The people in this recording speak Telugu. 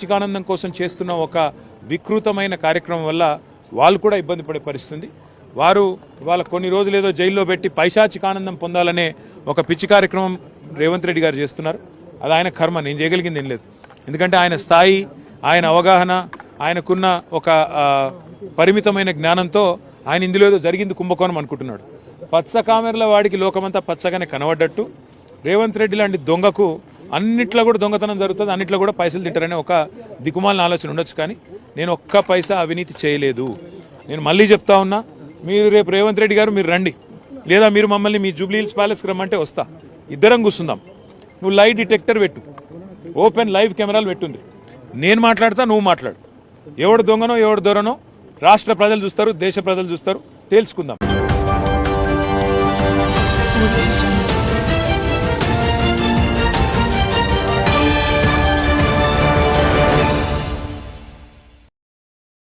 పైశాచికానందం కోసం చేస్తున్న ఒక వికృతమైన కార్యక్రమం వల్ల వాళ్ళు కూడా ఇబ్బంది పడే పరిస్థితుంది. వారు వాళ్ళ కొన్ని రోజులు ఏదో జైల్లో పెట్టి పైశాచికానందం పొందాలనే ఒక పిచ్చి కార్యక్రమం రేవంత్ రెడ్డి గారు చేస్తున్నారు. అది ఆయన కర్మ నేను చేయగలిగింది ఏం లేదు. ఎందుకంటే ఆయన స్థాయి ఆయన అవగాహన ఆయనకున్న ఒక పరిమితమైన జ్ఞానంతో ఆయన ఇందులో ఏదో జరిగింది కుంభకోణం అనుకుంటున్నాడు. పచ్చ కామెర్ల వాడికి లోకమంతా పచ్చగానే కనబడ్డట్టు. రేవంత్ రెడ్డి లాంటి దొంగకు అన్నిట్లో కూడా దొంగతనం జరుగుతుంది అన్నిట్లో కూడా పైసలు తింటారనే ఒక దిక్కుమాలిన ఆలోచన ఉండొచ్చు కానీ నేను ఒక్క పైసా అవినీతి చేయలేదు. నేను మళ్ళీ చెప్తా ఉన్నా మీరు రేపు రేవంత్ రెడ్డి గారు మీరు రండి. లేదా మీరు మమ్మల్ని మీ జూబ్లీ హిల్స్ ప్యాలెస్కి రమ్మంటే వస్తా. ఇద్దరం కూర్చుందాం. నువ్వు లైవ్ డిటెక్టర్ పెట్టు. ఓపెన్ లైవ్ కెమెరాలు పెట్టుంది నేను మాట్లాడతా నువ్వు మాట్లాడు. ఎవడు దొంగనో ఎవడు దొరనో రాష్ట్ర ప్రజలు చూస్తారు దేశ ప్రజలు చూస్తారు తేల్చుకుందాం.